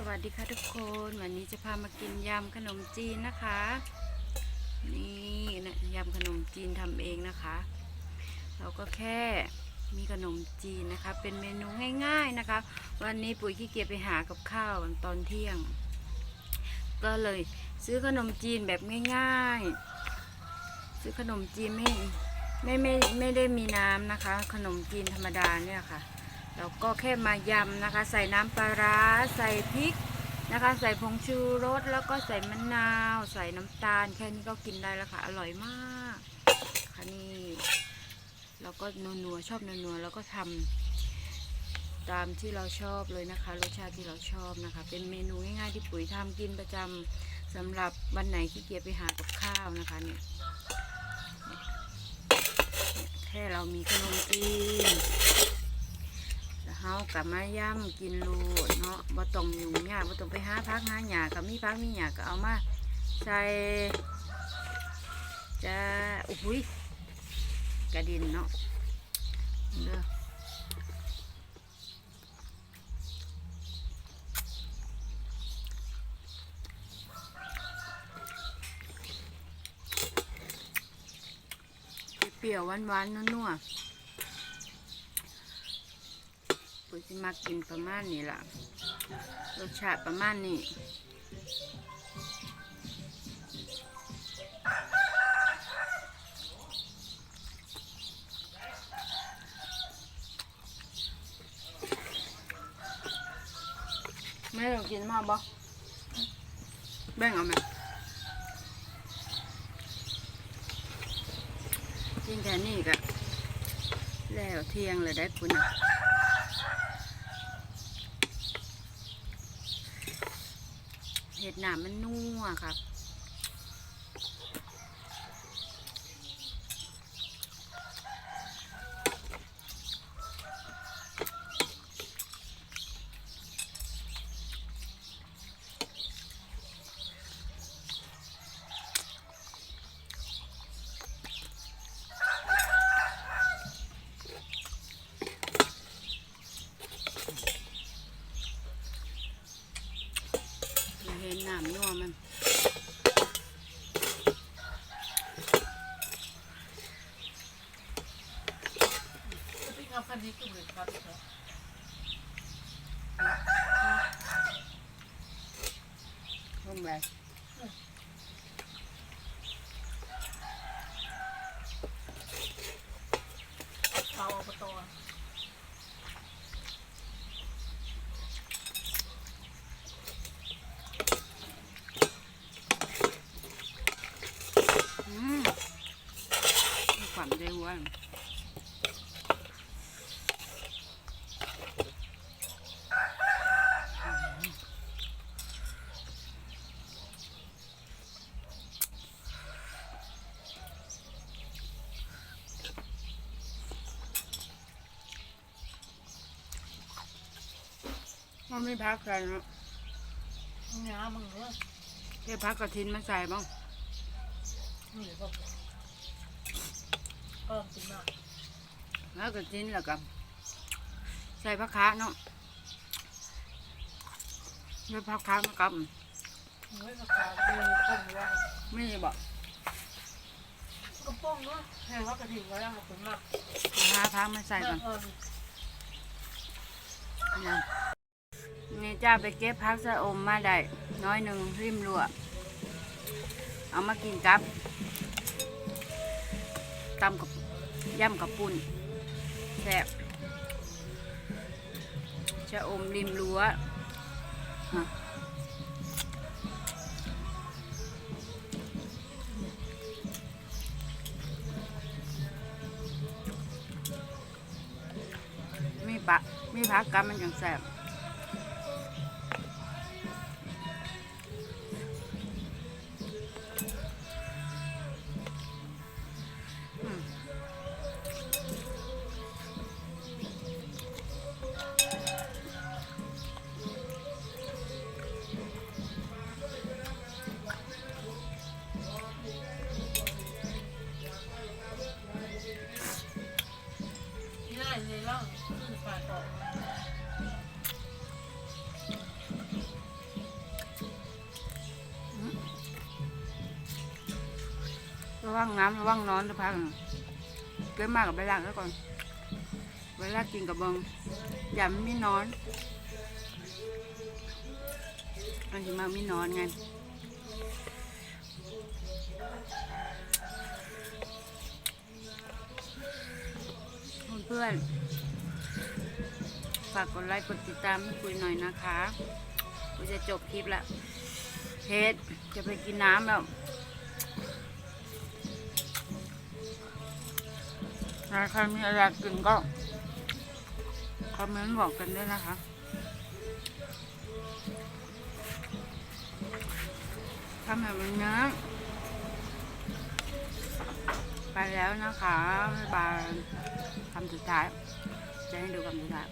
สวัสดีค่ะทุกคนวันนี้จะพามากินยำขนมจีนนะคะ นี่นะยำขนมจีนทำเองนะคะ เราก็แค่มีขนมจีนนะคะ เป็นเมนูง่าย ๆนะคะ วันนี้ปุ๋ยขี้เกียจไปหากับข้าวตอนเที่ยง ก็เลยซื้อขนมจีนแบบง่ายๆ ซื้อขนมจีนไม่ไม่ไม่ไม่ได้มีน้ำนะคะ ขนมจีนธรรมดาเนี่ยค่ะ แล้วก็แค่มายำนะคะ ใส่น้ำปลาร้าใส่พริกนะคะ ใส่ผงชูรสแล้วก็ใส่มะนาว ใส่น้ำตาล แค่นี้ก็กินได้แล้วค่ะ อร่อยมากค่ะนี่เราก็นัวๆชอบนัวๆแล้วก็ทำตามที่เราชอบเลยนะคะ รสชาติที่เราชอบนะคะ เป็นเมนูง่ายๆที่ปุ๋ยทำกินประจำสำหรับวันไหนขี้เกียจไปหากับข้าวนะคะเนี่ยแค่เรามีขนมจีน กับมาย่ำกินรูดเนาะบ่ต้องยุ่งยากบ่ต้องไปหาพักหาหยากับมีพักมีหยาก็เอามาใส่จะอุ้ยกระดินเนาะเด้อเปรี้ยวหวานๆนัวๆ ปุ๋ยสิมากินประมาณนี้ล่ะ รสชาติประมาณนี้ไม่ต้องกินมากบ่แบ่งเอาไหมกินแค่นี้ก็แล้วเที่ยงเลยได้คุณนะ เห็ดหนามมันนัวครับ เห็นหนามนัวมัน พี่ เอาคันนี้ก็เหมือนกันครับร่มไปเตาอบตอืมมีความได้ว่า มันไม่พักใส่เนาะงามึงเนี่ยแค่พักกระทินมาใส่บ้างนี่ก็เออกินมากแล้วกระทินแล้วก็ใส่ผักขาเนาะแล้วผักขามากับเฮ้ยราคาดีต้มว่าไม่ใช่บอกกระป๋องเนาะแพงว่ากระถิ่นไว้แล้วมาคุณมากหาพักมาใส่ก่อนเออนะ นี่จ้าไปเก็บพักสะอมมาได้น้อยหนึ่งริมรั่วเอามากินกับตำกับย่ำกับปุ่นแซ่บชะอมริมรั้วมีปะมีพักกับมันอย่างแซ่บ ว่างน้ำระว่างนอนจะพักเกินมากกับใบลางแล้วก่อนเวลากินกับเบิงอย่ามันไม่นอนมันจะมาไม่นอนไงเพื่อนฝากกดไลค์กดติดตามให้คุยหน่อยนะคะกูจะจบคลิปละเพชรจะไปกินน้ำแล้ว ถ้าใครมีอะไรกินก็คอมเมนต์บอกกันด้วยนะคะทำแบบนี้ไปแล้วนะคะ บ๊ายบายคำสุดท้ายจะให้ดูคำสุดท้าย